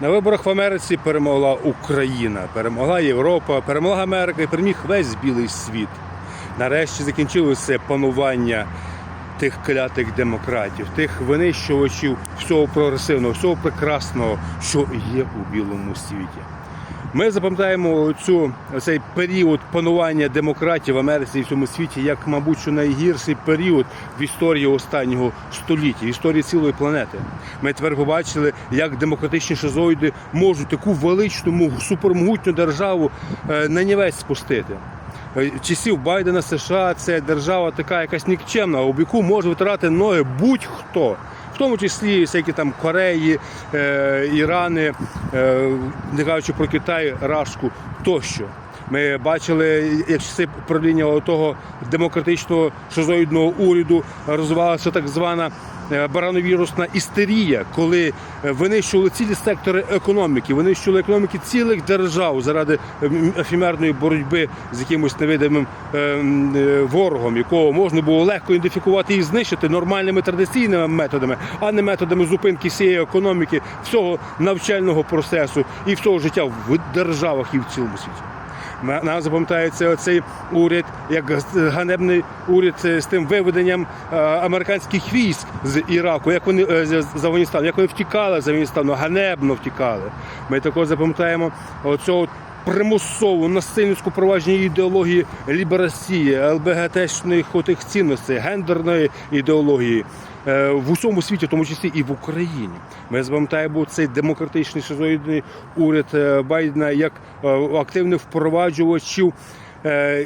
На виборах в Америці перемогла Україна, перемогла Європа, перемогла Америка і переміг весь білий світ. Нарешті закінчилося панування тих клятих демократів, тих винищувачів всього прогресивного, всього прекрасного, що є у білому світі. Ми запам'ятаємо цю цей період панування демократії в Америці і всьому світі як, мабуть, що найгірший період в історії останнього століття, історії цілої планети. Ми тепер побачили, як демократичні шизоїди можуть таку величну, супермогутню державу е, на нівець спустити. Е, Часів Байдена США це держава така якась нікчемна, об яку може витирати ноги будь-хто. В тому числі всякі там Кореї, е, Ірани, е, не кажучи про Китай, Рашку тощо. Ми бачили, як часи правління того демократичного шизоїдного уряду розвивалася так звана барановірусна істерія, коли е, винищували цілі сектори економіки, винищували економіки цілих держав заради ефемерної боротьби з якимось невидимим е, е, ворогом, якого можна було легко ідентифікувати і знищити нормальними традиційними методами, а не методами зупинки всієї економіки, всього навчального процесу і всього життя в державах і в цілому світі. Нам запам'ятається цей уряд як ганебний уряд е, з тим виведенням е, американських військ з Іраку, як вони е, з Афганістану, як вони втікали з Афганістану, ганебно втікали. Ми також запам'ятаємо оцього примусову насильницьку провадження ідеології ліберації, ЛБГТшних отих цінностей, гендерної ідеології. е, В усьому світі, в тому числі і в Україні, ми запам'ятаємо цей демократичний шизоїдний уряд е, Байдена як е, активних впроваджувачів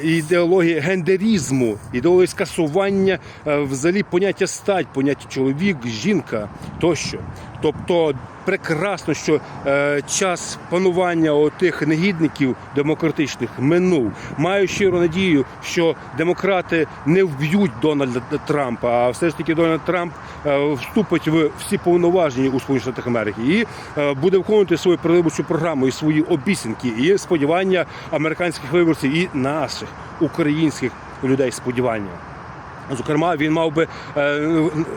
ідеології гендерізму, ідеології скасування взагалі поняття стать, поняття чоловік, жінка тощо. Тобто прекрасно, що е, час панування отих негідників демократичних минув. Маю щиру надію, що демократи не вб'ють Дональда Трампа, а все ж таки Дональд Трамп е, вступить в всі повноваження у Сполучених Штатах Америки і е, буде виконувати свою передвиборчу програму і свої обіцянки, і сподівання американських виборців, і наших українських людей сподівання. Зокрема, він мав би е,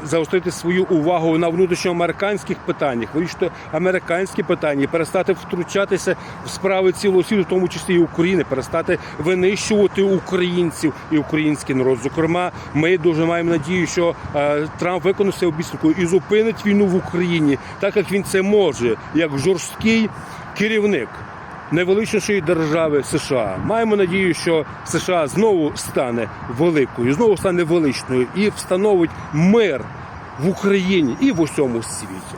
заострити свою увагу на внутрішньоамериканських питаннях, вирішити американські питання, перестати втручатися в справи цілого світу, в тому числі і України, перестати винищувати українців і український народ. Зокрема, ми дуже маємо надію, що е, Трамп виконає свою обіцянку і зупинить війну в Україні, так як він це може, як жорсткий керівник найвеличнішої держави США. Маємо надію, що США знову стане великою, знову стане величною і встановить мир в Україні і в усьому світі.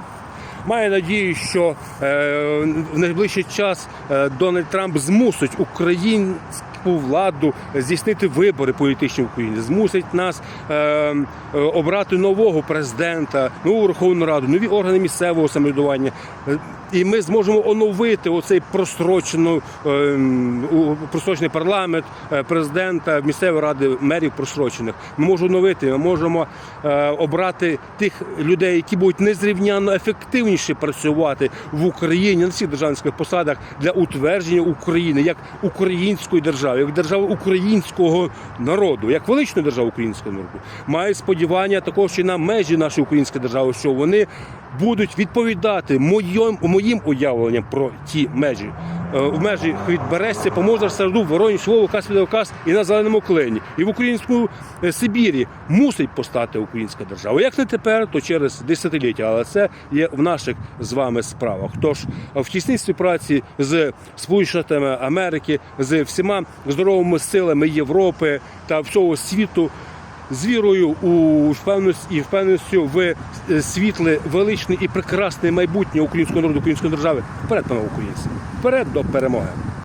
Має надію, що е, в найближчий час е, Дональд Трамп змусить українську владу здійснити вибори політичні в Україні, змусить нас е, е, обрати нового президента, нову Верховну Раду, нові органи місцевого самоврядування. Е, І ми зможемо оновити оцей прострочену, е, прострочений парламент, е, президента, місцевої ради, мерів прострочених. Ми можемо оновити, ми можемо е, обрати тих людей, які будуть незрівняно ефективніше працювати в Україні на всіх державних посадах для утвердження України як української держави, як держава українського народу, як велична держава українського народу. Маю сподівання також і на межі нашої української держави, що вони будуть відповідати моїм, моїм уявленням про ті межі. Е, В межі від Берестя, Помозар, Середу, Воронь, Слово, Кас, і на Зеленому клині. І в українську е, Сибірі мусить постати українська держава. Як не тепер, то через десятиліття, але це є в наших з вами справах. Тож е, в тісній співпраці з Сполученими Америки, з всіма здоровими силами Європи та всього світу з вірою у впевненість і впевненістю в е, світле, величне і прекрасне майбутнє українського народу, української держави. Вперед, пане українці! Вперед до перемоги!